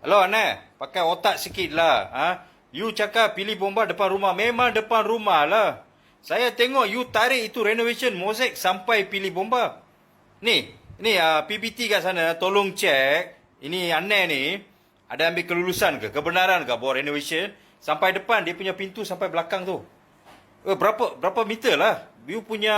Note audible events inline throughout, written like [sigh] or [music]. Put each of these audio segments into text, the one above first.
Hello Aneh, pakai otak sikit lah. Ha? You cakap pilih bomba depan rumah. Memang depan rumah lah. Saya tengok you tarik itu renovation mozaik sampai pilih bomba. Ni, ni uh, PBT kat sana tolong cek. Ini Aneh ni ada ambil kelulusan ke, kebenaran ke buat renovation sampai depan dia punya pintu sampai belakang tu. Eh, berapa berapa meter lah? You punya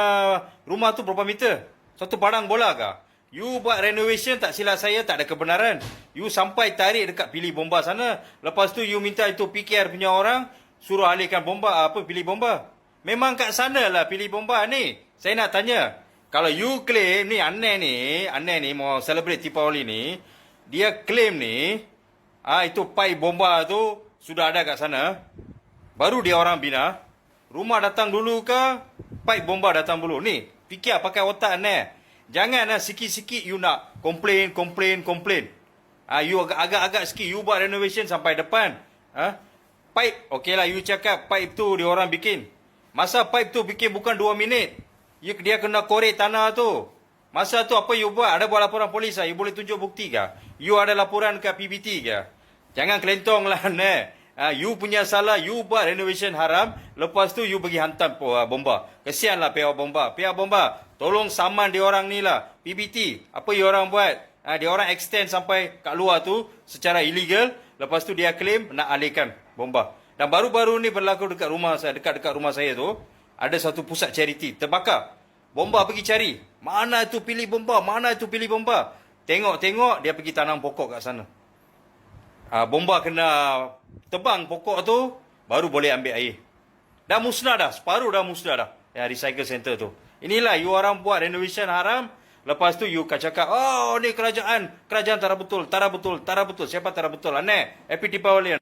rumah tu berapa meter? Satu padang bola ke? You buat renovation tak silap saya tak ada kebenaran. You sampai tarik dekat pilih bomba sana. Lepas tu you minta itu PKR punya orang suruh alihkan bomba apa pilih bomba. Memang kat sana lah pilih bomba ni. Saya nak tanya. Kalau you claim ni aneh ni, aneh ni mau celebrate Deepavali ni, dia claim ni ah itu pipe bomba tu sudah ada kat sana. Baru dia orang bina. Rumah datang dulu ke? Pipe bomba datang dulu. Ni, fikir pakai otak ni. Jangan lah sikit-sikit you nak complain, complain, complain. Ah, you agak- agak-agak sikit you buat renovation sampai depan. Ah, pipe, okey lah you cakap pipe tu dia orang bikin. Masa pipe tu bikin bukan 2 minit. You, dia kena korek tanah tu. Masa tu apa you buat? Ada buat laporan polis lah. You boleh tunjuk bukti ke? You ada laporan ke PBT ke? Jangan kelentong lah, [laughs] ne. Ha, you punya salah, you buat renovation haram, lepas tu you pergi hantam uh, bomba. Kesianlah pihak bomba. Pihak bomba, tolong saman dia orang ni lah. PBT, apa you orang buat? Ha, dia orang extend sampai kat luar tu secara illegal, lepas tu dia claim nak alihkan bomba. Dan baru-baru ni berlaku dekat rumah saya, dekat-dekat rumah saya tu, ada satu pusat charity terbakar. Bomba pergi cari. Mana itu pilih bomba? Mana itu pilih bomba? Tengok-tengok dia pergi tanam pokok kat sana. Ah, bomba kena tebang pokok tu baru boleh ambil air. Dah musnah dah, separuh dah musnah dah. Ya recycle center tu. Inilah you orang buat renovation haram, lepas tu you cakap, "Oh, ni kerajaan, kerajaan tak betul, tak betul, tak betul." Siapa tak betul? Aneh. Happy Deepavali.